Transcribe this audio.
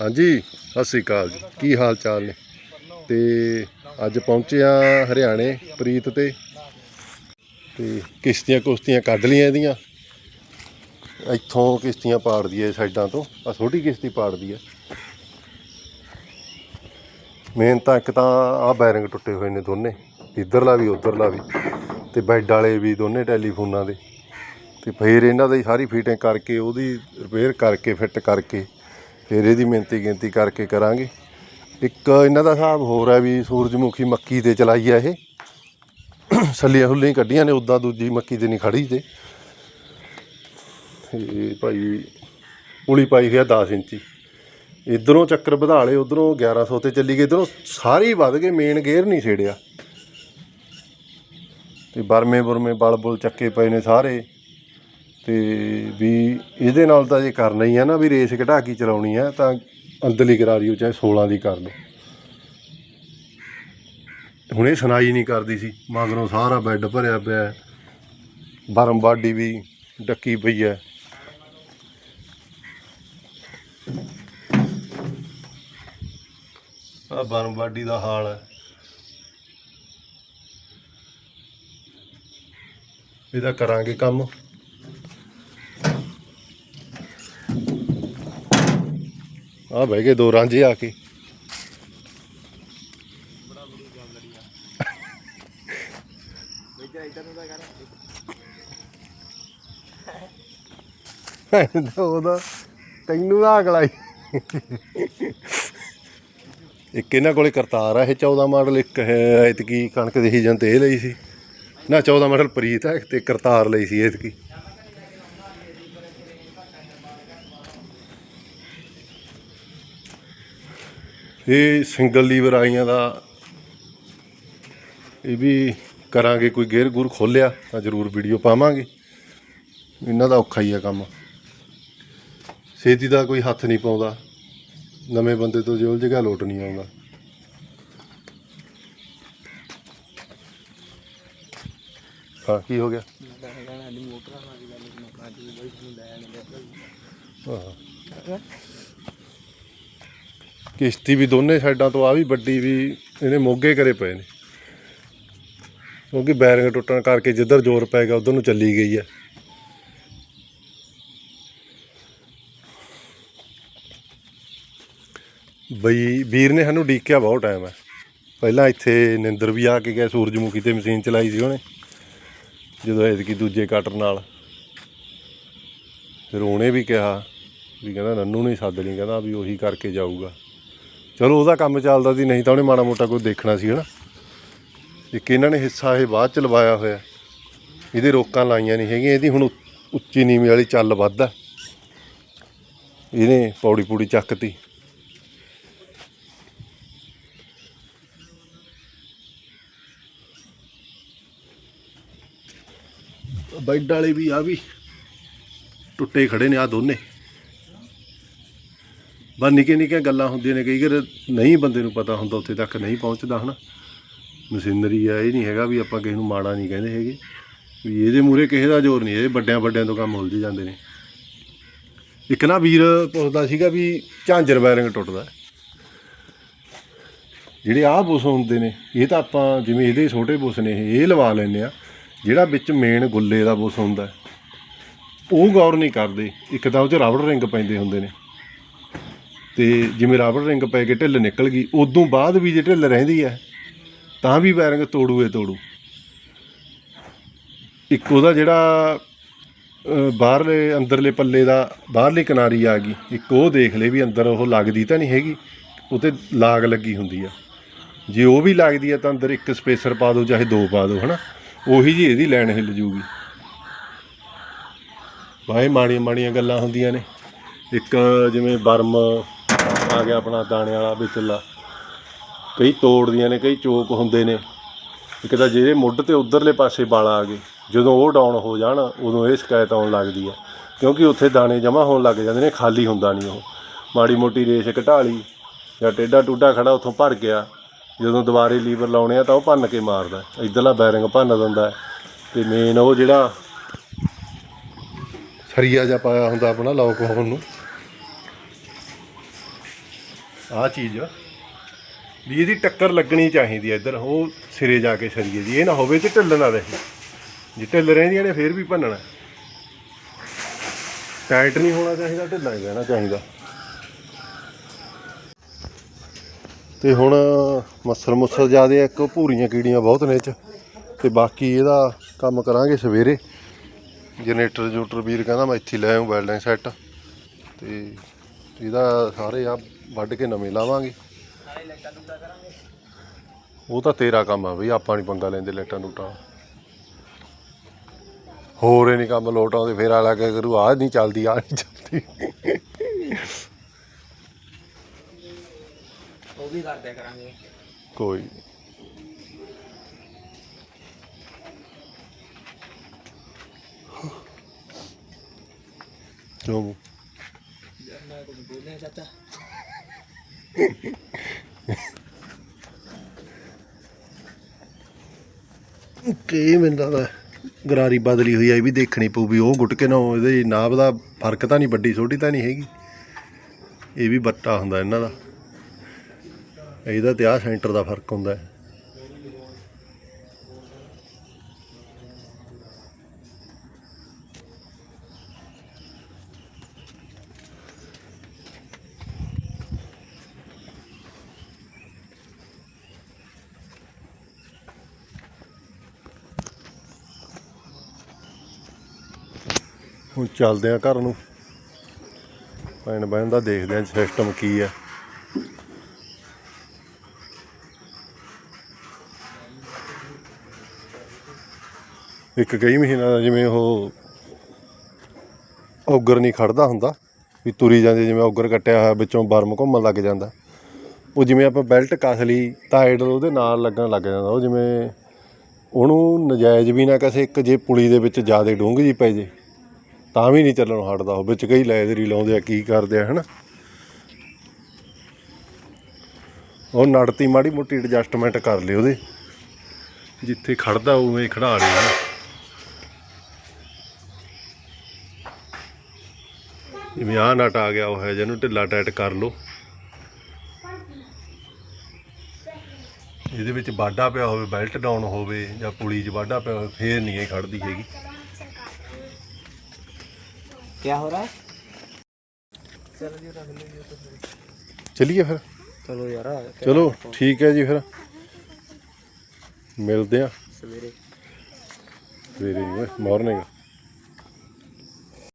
ਹਾਂਜੀ, ਸਤਿ ਸ੍ਰੀ ਅਕਾਲ ਜੀ। ਕੀ ਹਾਲ ਚਾਲ ਨੇ? ਤੇ ਅੱਜ ਪਹੁੰਚੇ ਆ ਹਰਿਆਣੇ ਪ੍ਰੀਤ ਤੇ। ਤੇ ਕਿਸ਼ਤੀਆਂ ਕੁਸ਼ਤੀਆਂ ਕੱਢ ਲਈਆਂ ਇਹਦੀਆਂ। ਇੱਥੋਂ ਕਿਸ਼ਤੀਆਂ ਪਾੜਦੀ ਐ ਸਾਈਡਾਂ ਤੋਂ। ਆ ਛੋਟੀ ਕਿਸ਼ਤੀ ਪਾੜਦੀ ਐ ਮੇਨ ਤਾਂ ਇੱਕ ਤਾਂ ਆ ਬੈਰਿੰਗ ਟੁੱਟੇ ਹੋਏ ਨੇ ਦੋਨੇ। ਇੱਧਰਲਾ ਵੀ, ਉੱਧਰਲਾ ਵੀ। ਤੇ ਬੈੱਡ ਵਾਲੇ ਵੀ ਦੋਨੇ ਟੈਲੀਫੋਨਾਂ ਦੇ। ਤੇ ਫਿਰ ਇਹਨਾਂ ਦੀ ਸਾਰੀ ਫੀਟਿੰਗ ਕਰਕੇ, ਉਹਦੀ ਰਿਪੇਅਰ ਕਰਕੇ ਫਿੱਟ ਕਰਕੇ ਫਿਰ ਇਹਦੀ ਮਿਹਨਤੀ ਗਿਣਤੀ ਕਰਕੇ ਕਰਾਂਗੇ। ਇੱਕ ਇਹਨਾਂ ਦਾ ਹਿਸਾਬ ਹੋਰ ਹੈ ਵੀ ਸੂਰਜਮੁਖੀ ਮੱਕੀ ਤੇ ਚਲਾਈ ਆ ਇਹ। ਸੱਲੀਆਂ ਹੁੱਲੀਆਂ ਕੱਢੀਆਂ ਨੇ ਉਦਾਂ ਦੂਜੀ ਮੱਕੀ ਤੇ ਨਹੀਂ ਖੜੀ ਤੇ। ਤੇ ਭਾਈ ਉਲੀ ਪਾਈ ਹੋਈ ਆ 10 ਇੰਚੀ। ਇਧਰੋਂ ਚੱਕਰ ਵਧਾ ਲਏ, ਉਧਰੋਂ 1100 ਤੇ ਚੱਲੀ ਗਏ ਇਧਰੋਂ ਸਾਰੇ ਹੀ ਵੱਧ ਗਏ ਮੇਨ ਗੇਅਰ ਨਹੀਂ ਛੇੜਿਆ। ਤੇ ਬਰਮੇ ਬੁਰਮੇ ਬਲ ਬੁਲ ਚੱਕੇ ਪਏ ਨੇ ਸਾਰੇ। ਤੇ ਵੀ ਇਹਦੇ ਨਾਲ ਤਾਂ ਜੇ ਕਰਨਾ ਹੀ ਹੈ ਨਾ ਵੀ ਰੇਸ ਘਟਾ ਕੇ ਚਲਾਉਣੀ ਹੈ ਤਾਂ ਅੰਦਰਲੀ ਕਰਾ ਦਿਓ ਚਾਹੇ 16 ਦੀ ਕਰ ਲਓ। ਹੁਣ ਇਹ ਸੁਣਾਈ ਨਹੀਂ ਕਰਦੀ ਸੀ, ਮਗਰੋਂ ਸਾਰਾ ਬੈੱਡ ਭਰਿਆ ਪਿਆ ਹੈ। ਬਰਮ ਬਾਡੀ ਵੀ ਡੱਕੀ ਪਈ ਹੈ। ਆ ਬਰਮ ਬਾਡੀ ਦਾ ਹਾਲ ਹੈ। ਇਹਦਾ ਕਰਾਂਗੇ ਕੰਮ। ਆ ਬਹਿ ਗਏ ਦੋ ਰਾਂਝੇ ਆ ਕੇ। ਉਹਦਾ ਤੈਨੂੰ ਆ ਅਗਲਾਈ ਇੱਕ ਇਹਨਾਂ ਕੋਲੇ ਕਰਤਾਰ ਆ ਇਹ 14 ਮਾਡਲ ਇੱਕ ਹੈ ਐਤਕੀ ਕਣਕ ਦੇ ਸੀਜ਼ਨ ਤੇ ਇਹ ਲਈ ਸੀ। ਨਾ 14 ਮਾਡਲ ਪ੍ਰੀਤ ਹੈ ਤੇ ਕਰਤਾਰ ਲਈ ਸੀ ਐਤਕੀ। ਇਹ ਸਿੰਗਲ ਲੀਵਰ ਆਈਆਂ ਦਾ ਇਹ ਵੀ ਕਰਾਂਗੇ ਕੋਈ ਗੇਅਰ ਗੁਰ ਖੋਲਿਆ ਤਾਂ ਜ਼ਰੂਰ ਵੀਡੀਓ ਪਾਵਾਂਗੇ। ਇਹਨਾਂ ਦਾ ਔਖਾ ਹੀ ਆ ਕੰਮ। ਛੇਤੀ ਦਾ ਕੋਈ ਹੱਥ ਨਹੀਂ ਪਾਉਂਦਾ। ਨਵੇਂ ਬੰਦੇ ਤੋਂ ਜੇ ਉਲਝ ਗਿਆ ਲੋਟ ਨਹੀਂ ਆਉਂਦਾ। ਹਾਂ ਕੀ ਹੋ ਗਿਆ? ਹਾਂ? ਕਿਸ਼ਤੀ ਵੀ ਦੋਨੇ ਸਾਈਡਾਂ ਤੋਂ ਆ ਵੀ ਵੱਡੀ ਵੀ ਇਹਨੇ ਮੋਗੇ ਕਰੇ ਪਏ ਨੇ। ਕਿਉਂਕਿ ਬੈਰਿੰਗ ਟੁੱਟਣ ਕਰਕੇ ਜਿੱਧਰ ਜ਼ੋਰ ਪੈ ਗਿਆ ਉਧਰ ਨੂੰ ਚੱਲੀ ਗਈ ਹੈ। ਬਈ ਵੀਰ ਨੇ ਸਾਨੂੰ ਡੀਕਿਆ ਬਹੁਤ ਟਾਈਮ ਹੈ। ਪਹਿਲਾਂ ਇੱਥੇ ਨਿੰਦਰ ਵੀ ਆ ਕੇ ਗਿਆ ਸੂਰਜਮੁਖੀ ਤੇ ਮਸ਼ੀਨ ਚਲਾਈ ਸੀ ਉਹਨੇ। ਜਦੋਂ ਐਤਕੀ ਦੂਜੇ ਕਟਰ ਨਾਲ। ਫਿਰ ਉਹਨੇ ਵੀ ਕਿਹਾ ਵੀ ਕਹਿੰਦਾ, ਨੰਨੂ ਨਹੀਂ ਸੱਦ ਲਈ, ਕਹਿੰਦਾ ਵੀ ਉਹੀ ਕਰਕੇ ਜਾਊਗਾ। ਚਲੋ ਉਹਦਾ ਕੰਮ ਚੱਲਦਾ ਸੀ, ਨਹੀਂ ਤਾਂ ਉਹਨੇ ਮਾੜਾ ਮੋਟਾ ਕੋਈ ਦੇਖਣਾ ਸੀ, ਹਨਾ। ਇੱਕ ਇਹਨਾਂ ਨੇ ਹਿੱਸਾ ਇਹ ਬਾਅਦ ਚ ਲਵਾਇਆ ਹੋਇਆ। ਇਹਦੇ ਰੋਕਾਂ ਲਾਈਆਂ ਨਹੀਂ ਹੈਗੀਆਂ, ਇਹਦੀ ਹੁਣ ਉੱਚ- ਉੱਚੀ ਨੀਵੀਂ ਵਾਲੀ ਚੱਲ ਵੱਧ ਆ। ਇਹਨੇ ਪੌੜੀ ਪੂੜੀ ਚੱਕਤੀ। ਬੈੱਡ ਵਾਲੇ ਵੀ ਆ ਵੀ। ਟੁੱਟੇ ਖੜੇ ਨੇ ਆ ਦੋਨੇ। ਬਸ ਨਿੱਕੇ ਨਿੱਕੇ ਗੱਲਾਂ ਹੁੰਦੀਆਂ ਨੇ, ਕਈ ਵਾਰ ਨਹੀਂ ਬੰਦੇ ਨੂੰ ਪਤਾ ਹੁੰਦਾ, ਉੱਥੇ ਤੱਕ ਨਹੀਂ ਪਹੁੰਚਦਾ ਹਨਾ। ਮਸ਼ੀਨਰੀ ਆ, ਇਹ ਨਹੀਂ ਹੈਗਾ ਵੀ ਆਪਾਂ ਕਿਸੇ ਨੂੰ ਮਾੜਾ ਨਹੀਂ ਕਹਿੰਦੇ ਹੈਗੇ। ਵੀ ਇਹਦੇ ਮੂਰੇ ਕਿਸੇ ਦਾ ਜ਼ੋਰ ਨਹੀਂ, ਇਹ ਵੱਡਿਆਂ ਵੱਡਿਆਂ ਤੋਂ ਕੰਮ ਉਲਝ ਜਾਂਦੇ ਨੇ। ਇੱਕ ਨਾ ਵੀਰ ਪੁੱਛਦਾ ਸੀਗਾ ਵੀ ਝਾਂਜਰ ਬੈਰਿੰਗ ਟੁੱਟਦਾ। ਜਿਹੜੇ ਆਹ ਬੁਸ ਹੁੰਦੇ ਨੇ, ਇਹ ਤਾਂ ਆਪਾਂ ਜਿਵੇਂ ਇਹਦੇ ਛੋਟੇ ਬੁਸ ਨੇ, ਇਹ ਲਵਾ ਲੈਂਦੇ ਆ। ਜਿਹੜਾ ਵਿੱਚ ਮੇਨ ਗੁੱਲੇ ਦਾ ਬੁਸ ਹੁੰਦਾ, ਉਹ ਗੌਰ ਨਹੀਂ ਕਰਦੇ। ਇੱਕ ਤਾਂ ਉਹ 'ਚ ਰਬੜ ਰਿੰਗ ਪੈਂਦੇ ਹੁੰਦੇ ਨੇ। ਤੇ ਜਿਵੇਂ ਰਬੜ ਰਿੰਗ ਪੈ ਕੇ ਢਿੱਲ ਨਿਕਲ ਗਈ, ਉਦੋਂ ਬਾਅਦ ਵੀ ਜੇ ਢਿੱਲ ਰਹਿੰਦੀ ਹੈ, ਤਾਂ ਵੀ ਬੈਰਿੰਗ ਤੋੜੂਏ ਤੋੜੂ। ਇੱਕ ਉਹਦਾ ਜਿਹੜਾ ਬਾਹਰਲੇ, ਅੰਦਰਲੇ ਪੱਲੇ ਦਾ ਬਾਹਰਲੀ ਕਿਨਾਰੀ ਆ ਗਈ, ਇੱਕ ਉਹ ਦੇਖ ਲੈ ਵੀ ਅੰਦਰ ਉਹ ਲੱਗਦੀ ਤਾਂ ਨਹੀਂ ਹੈਗੀ ਉਹ ਤੇ ਲਾਗ ਲੱਗੀ ਹੁੰਦੀ ਆ। ਜੇ ਉਹ ਵੀ ਲੱਗਦੀ ਆ ਤਾਂ ਅੰਦਰ ਇੱਕ ਸਪੇਸਰ ਪਾ ਦਿਓ, ਚਾਹੇ ਦੋ ਪਾ ਦਿਓ, ਹਨਾ? ਉਹੀ ਜੀ ਇਹਦੀ ਲਾਈਨ ਹਿੱਲ ਜੂਗੀ। ਬਾਏ ਮਾੜੀਆਂ ਮਾੜੀਆਂ ਗੱਲਾਂ ਹੁੰਦੀਆਂ ਨੇ। ਇੱਕ ਜਿਵੇਂ ਬਰਮ ਆ ਗਿਆ ਆਪਣਾ ਦਾਣੇ ਵਾਲਾ ਵਿਚਲਾ। ਕਈ ਤੋੜਦੀਆਂ ਨੇ, ਕਈ ਚੋਕ ਹੁੰਦੇ ਨੇ। ਇੱਕ ਤਾਂ ਜਿਹੜੇ ਮੁੱਢ ਤੇ ਉਧਰਲੇ ਪਾਸੇ ਵਾਲ ਆ ਗਏ, ਜਦੋਂ ਉਹ ਡਾਊਨ ਹੋ ਜਾਣ, ਉਦੋਂ ਇਹ ਸ਼ਿਕਾਇਤ ਆਉਣ ਲੱਗਦੀ ਆ। ਕਿਉਂਕਿ ਉੱਥੇ ਦਾਣੇ ਜਮ੍ਹਾਂ ਹੋਣ ਲੱਗ ਜਾਂਦੇ ਨੇ, ਖਾਲੀ ਹੁੰਦਾ ਨਹੀਂ ਉਹ। ਮਾੜੀ ਮੋਟੀ ਰੇਸ ਘਟਾ ਲਈ, ਜਾਂ ਟੇਡਾ ਟੂਡਾ ਖੜਾ ਉੱਥੋਂ ਭਰ ਗਿਆ। ਜਦੋਂ ਦੁਬਾਰੇ ਲੀਵਰ ਲਾਉਣੇ ਆ ਤਾਂ ਉਹ ਭੰਨ ਕੇ ਮਾਰਦਾ। ਇਧਰਲਾ ਬੈਰਿੰਗ ਭੰਨ ਦਿੰਦਾ। ਹੈ। ਤੇ ਮੇਨ ਉਹ ਜਿਹੜਾ ਸਰੀਆ ਜਿਹਾ ਪਾਇਆ ਹੁੰਦਾ ਆਪਣਾ ਲੌਕ ਹੋਣ ਨੂੰ। ਆਹ ਚੀਜ਼ ਵੀ ਇਹਦੀ ਟੱਕਰ ਲੱਗਣੀ ਚਾਹੀਦੀ ਹੈ ਇੱਧਰ, ਉਹ ਸਿਰੇ ਜਾ ਕੇ ਸਰੀਏ ਦੀ, ਇਹ ਨਾ ਹੋਵੇ ਤੇ ਢਿੱਲ ਨਾ ਰਹੇ। ਜੇ ਢਿੱਲ ਰਹਿੰਦੀਆਂ ਨੇ, ਫੇਰ ਵੀ ਭੰਨਣਾ। ਟਾਈਟ ਨਹੀਂ ਹੋਣਾ ਚਾਹੀਦਾ, ਢਿੱਲਾ ਹੀ ਰਹਿਣਾ ਚਾਹੀਦਾ। ਤੇ ਹੁਣ ਮੱਸਰ ਮੁੱਸਰ ਜ਼ਿਆਦੇ ਇੱਕ ਭੂਰੀਆਂ ਕੀੜੀਆਂ ਬਹੁਤ ਨੇ ਚ। ਤੇ ਬਾਕੀ ਇਹਦਾ ਕੰਮ ਕਰਾਂਗੇ ਸਵੇਰੇ। ਜਨਰੇਟਰ ਜੂਟਰ ਵੀਰ ਕਹਿੰਦਾ ਮੈਂ ਇੱਥੇ ਲੈ ਆਉਂ ਵੈਲਡਿੰਗ ਸੈੱਟ ਤੇ ਇਹਦਾ ਸਾਰੇ ਆ ਵੱਢ ਕੇ ਨਵੇਂ ਲਾਵਾਂਗੇ। ਉਹ ਤਾਂ ਤੇਰਾ ਕੰਮ ਆ ਬਈ ਆਪਾਂ ਨਹੀਂ ਪੰਗਾ ਲੈਂਦੇ ਲੈਟਾਂ ਲੂਟਾਂ। ਹੋਰ ਹੀ ਨਹੀਂ ਕੰਮ ਲੋਟ ਆਉਂਦੇ ਫੇਰ ਆਲਾ ਕੇ ਕਰੂ ਆਹ ਨਹੀਂ ਚੱਲਦੀ ਆਹ ਨਹੀਂ ਚੱਲਦੀ। ਉਹ ਵੀ ਕਰ ਦਿਆ ਕਰਾਂਗੇ। ਕੋਈ ਕਿਉਂ? ਮੈਂ ਕੁਝ ਬੋਲਿਆ ਚਾਚਾ ਕੀ ਮੈਨੂੰ ਲੱਗਦਾ ਗਰਾਰੀ ਬਦਲੀ ਹੋਈ ਆ, ਇਹ ਵੀ ਦੇਖਣੀ ਪਊ ਵੀ ਉਹ ਗੁੱਟ ਕੇ ਨਾ ਇਹਦੇ ਨਾਭ ਦਾ ਫ਼ਰਕ ਤਾਂ ਨਹੀਂ, ਵੱਡੀ ਛੋਟੀ ਤਾਂ ਨਹੀਂ ਹੈਗੀ। ਇਹ ਵੀ ਬੱਟਾ ਹੁੰਦਾ ਇਹਨਾਂ ਦਾ। ਇਹਦਾ ਤੇ ਆਹ ਸੈਂਟਰ ਦਾ ਫ਼ਰਕ ਹੁੰਦਾ। ਹੈ ਹੁਣ ਚੱਲਦੇ ਆ ਘਰ ਨੂੰ। ਪੈਣ ਬਹਿਣ ਦਾ ਦੇਖਦੇ ਆ ਸਿਸਟਮ ਕੀ ਹੈ ਇੱਕ ਕਈ ਮਹੀਨਾ ਦਾ ਜਿਵੇਂ ਉਹ ਔਗਰ ਨਹੀਂ ਖੜਦਾ ਹੁੰਦਾ, ਵੀ ਤੁਰੀ ਜਾਂਦੇ ਜਿਵੇਂ ਔਗਰ ਕੱਟਿਆ ਹੋਇਆ ਵਿੱਚੋਂ ਬਰਮ ਘੁੰਮਣ ਲੱਗ ਜਾਂਦਾ। ਉਹ ਜਿਵੇਂ ਆਪਾਂ ਬੈਲਟ ਕੱਸ ਲਈ ਤਾਂ ਆਈਡਲ ਉਹਦੇ ਨਾਲ ਲੱਗਣ ਲੱਗ ਜਾਂਦਾ, ਉਹ ਜਿਵੇਂ ਉਹਨੂੰ ਨਜਾਇਜ਼ ਵੀ ਨਾ ਕਿਸੇ ਇੱਕ ਜੇ ਪੁਲੀ ਦੇ ਵਿੱਚ ਜ਼ਿਆਦਾ ਡੂੰਘ ਜੀ ਪੈ ਜੇ। ਤਾਂ ਵੀ ਨਹੀਂ ਚੱਲਣ ਹਟਦਾ ਉਹ, ਵਿੱਚ ਕਈ ਲੈਦਰੀ ਲਾਉਂਦੇ ਆ, ਕੀ ਕਰਦੇ ਆ, ਹਨਾ? ਉਹ ਨੜਤੀ ਮਾੜੀ ਮੋਟੀ ਐਡਜਸਟਮੈਂਟ ਕਰ ਲਿਓ ਉਹਦੇ। ਜਿੱਥੇ ਖੜਦਾ ਉਵੇਂ ਖੜਾ ਲਿਓ ਜਿਵੇਂ ਆਹ ਨਟ ਆ ਗਿਆ, ਉਹ ਹੈ ਜਿਹਨੂੰ ਢਿੱਲਾ ਟਾਈਟ ਕਰ ਲਓ। ਇਹਦੇ ਵਿੱਚ ਵਾਢਾ ਪਿਆ ਹੋਵੇ ਬੈਲਟ ਡਾਊਨ ਹੋਵੇ ਜਾਂ ਪੁਲੀ 'ਚ ਵਾਢਾ ਪਿਆ ਹੋਵੇ, ਫੇਰ ਨਹੀਂ ਇਹ ਖੜਦੀ ਹੈਗੀ। क्या हो रहा है चलो जी रख लीजिए तो फिर ਚਲਿਏ ਫਿਰ चलो यार ਚਲੋ ਠੀਕ ਹੈ ਜੀ ਫਿਰ ਮਿਲਦੇ ਆ सवेरे ਸਵੇਰੇ ਮਾਰਨਿੰਗ